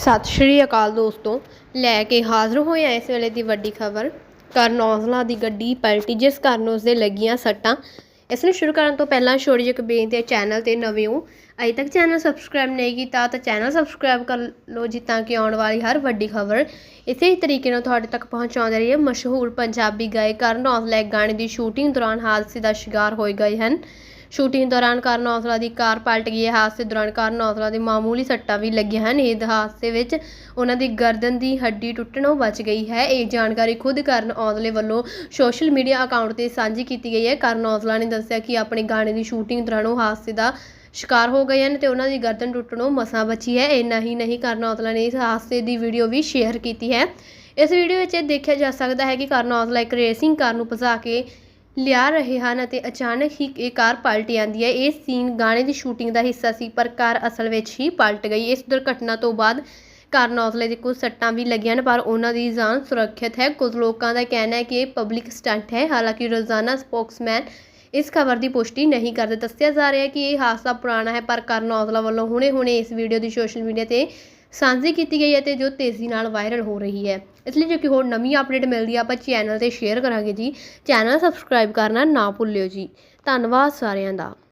ਸਤਿ ਸ਼੍ਰੀ ਅਕਾਲ ਦੋਸਤੋ, ਲੈ ਕੇ ਹਾਜ਼ਰ ਹੋਏ ਹਾਂ ਇਸ ਵੇਲੇ ਦੀ ਵੱਡੀ ਖਬਰ। ਕਰਨ ਔਜਲਾ ਦੀ ਗੱਡੀ ਪਲਟੀ, ਜਿਸ ਕਾਰਨ ਉਸ ਦੇ ਲੱਗੀਆਂ ਸੱਟਾਂ। ਇਸ ਨੂੰ ਸ਼ੁਰੂ ਕਰਨ ਤੋਂ ਪਹਿਲਾਂ ਛੋਟੀ ਜਿਹੀ ਇੱਕ ਬੇਨਤੀ ਹੈ, ਚੈਨਲ ਤੇ ਨਵੇਂ ਹੋ। ਅਜੇ ਤੱਕ ਚੈਨਲ ਸਬਸਕ੍ਰਾਈਬ ਨਹੀਂ ਕੀਤਾ ਤਾਂ ਚੈਨਲ ਸਬਸਕ੍ਰਾਈਬ ਕਰ ਲਓ ਜੀ ਤਾਂ ਕਿ ਆਉਣ ਵਾਲੀ ਹਰ ਵੱਡੀ ਖਬਰ। ਇਸੇ ਤਰੀਕੇ ਨਾਲ ਤੁਹਾਡੇ ਤੱਕ ਪਹੁੰਚਾਉਂਦੇ ਰਹੀਏ ਮਸ਼ਹੂਰ ਪੰਜਾਬੀ ਗਾਇਕ ਕਰਨ ਔਜਲਾ ਇੱਕ ਗਾਣੇ ਦੀ ਸ਼ੂਟਿੰਗ ਦੌਰਾਨ ਹਾਦਸੇ ਦਾ ਸ਼ਿਕਾਰ ਹੋਏ ਗਏ ਹਨ। ਸ਼ੂਟਿੰਗ ਦੌਰਾਨ ਕਰਨ ਔਜਲਾ ਦੀ ਕਾਰ ਪਲਟ ਗਈ ਹੈ। ਹਾਦਸੇ ਦੌਰਾਨ ਕਰਨ ਔਜਲਾ ਦੇ ਮਾਮੂਲੀ ਸੱਟਾਂ ਵੀ ਲੱਗੀਆਂ ਹਨ। ਇਸ ਹਾਦਸੇ ਵਿੱਚ ਉਹਨਾਂ ਦੀ ਗਰਦਨ ਦੀ ਹੱਡੀ ਟੁੱਟਣੋਂ ਬਚ ਗਈ ਹੈ। ਇਹ ਜਾਣਕਾਰੀ ਖੁਦ ਕਰਨ ਔਜਲੇ ਵੱਲੋਂ ਸੋਸ਼ਲ ਮੀਡੀਆ ਅਕਾਊਂਟ ਤੇ ਸਾਂਝੀ ਕੀਤੀ ਗਈ ਹੈ। ਕਰਨ ਔਜਲਾ ਨੇ ਦੱਸਿਆ ਕਿ ਆਪਣੇ ਗਾਣੇ ਦੀ ਸ਼ੂਟਿੰਗ ਦੌਰਾਨ ਉਹ ਹਾਦਸੇ ਦਾ ਸ਼ਿਕਾਰ ਹੋ ਗਏ ਹਨ ਤੇ ਉਹਨਾਂ ਦੀ ਗਰਦਨ ਟੁੱਟਣੋਂ ਮਸਾਂ ਬਚੀ ਹੈ। ਇੰਨਾ ਹੀ ਨਹੀਂ ਕਰਨ ਔਜਲਾ ਨੇ ਇਸ ਹਾਦਸੇ ਦੀ ਵੀਡੀਓ ਵੀ ਸ਼ੇਅਰ ਕੀਤੀ ਹੈ। ਇਸ ਵੀਡੀਓ ਵਿੱਚ ਇਹ ਦੇਖਿਆ ਜਾ ਸਕਦਾ ਹੈ ਕਿ ਕਰਨ ਔਜਲਾ ਇੱਕ ਰੇਸਿੰਗ ਕਾਰ ਨੂੰ ਭਜਾ ਕੇ ਲਿਆ ਰਹੇ ਹਨ ਅਤੇ ਅਚਾਨਕ ਹੀ ਇਹ ਕਾਰ ਪਲਟ ਜਾਂਦੀ ਹੈ। ਇਹ ਸੀਨ ਗਾਣੇ ਦੀ ਸ਼ੂਟਿੰਗ ਦਾ ਹਿੱਸਾ ਸੀ, ਪਰ ਕਾਰ ਅਸਲ ਵਿੱਚ ਹੀ ਪਲਟ ਗਈ। ਇਸ ਦੁਰਘਟਨਾ ਤੋਂ ਬਾਅਦ ਕਰਨ ਔਜਲੇ ਦੇ ਕੁਝ ਸੱਟਾਂ ਵੀ ਲੱਗੀਆਂ ਹਨ, ਪਰ ਉਹਨਾਂ ਦੀ ਜਾਨ ਸੁਰੱਖਿਅਤ ਹੈ। ਕੁਝ ਲੋਕਾਂ ਦਾ ਕਹਿਣਾ ਹੈ ਕਿ ਇਹ ਪਬਲਿਕ ਸਟੰਟ ਹੈ। ਹਾਲਾਂਕਿ ਰੋਜ਼ਾਨਾ ਸਪੋਕਸਮੈਨ ਇਸ ਖਬਰ ਦੀ ਪੁਸ਼ਟੀ ਨਹੀਂ ਕਰਦੇ। ਦੱਸਿਆ ਜਾ ਰਿਹਾ ਹੈ ਕਿ ਇਹ ਹਾਦਸਾ ਪੁਰਾਣਾ ਹੈ, ਪਰ ਕਰਨ ਔਜਲਾ ਵੱਲੋਂ ਹੁਣੇ-ਹੁਣੇ ਇਸ ਵੀਡੀਓ ਦੀ ਸੋਸ਼ਲ ਮੀਡੀਆ ਤੇ ਸਾਂਝੀ ਕੀਤੀ ਗਈ ਹੈ ਤੇ ਜੋ ਤੇਜ਼ੀ ਨਾਲ ਵਾਇਰਲ ਹੋ ਰਹੀ ਹੈ। ਇਸ ਲਈ ਜੇ ਕਿ ਹੋਰ ਨਵੀਂ ਅਪਡੇਟ ਮਿਲਦੀ ਹੈ, ਆਪਾਂ ਚੈਨਲ ਤੇ ਸ਼ੇਅਰ ਕਰਾਂਗੇ ਜੀ। ਚੈਨਲ ਸਬਸਕ੍ਰਾਈਬ ਕਰਨਾ ਨਾ ਭੁੱਲਿਓ ਜੀ। ਧੰਨਵਾਦ ਸਾਰਿਆਂ ਦਾ।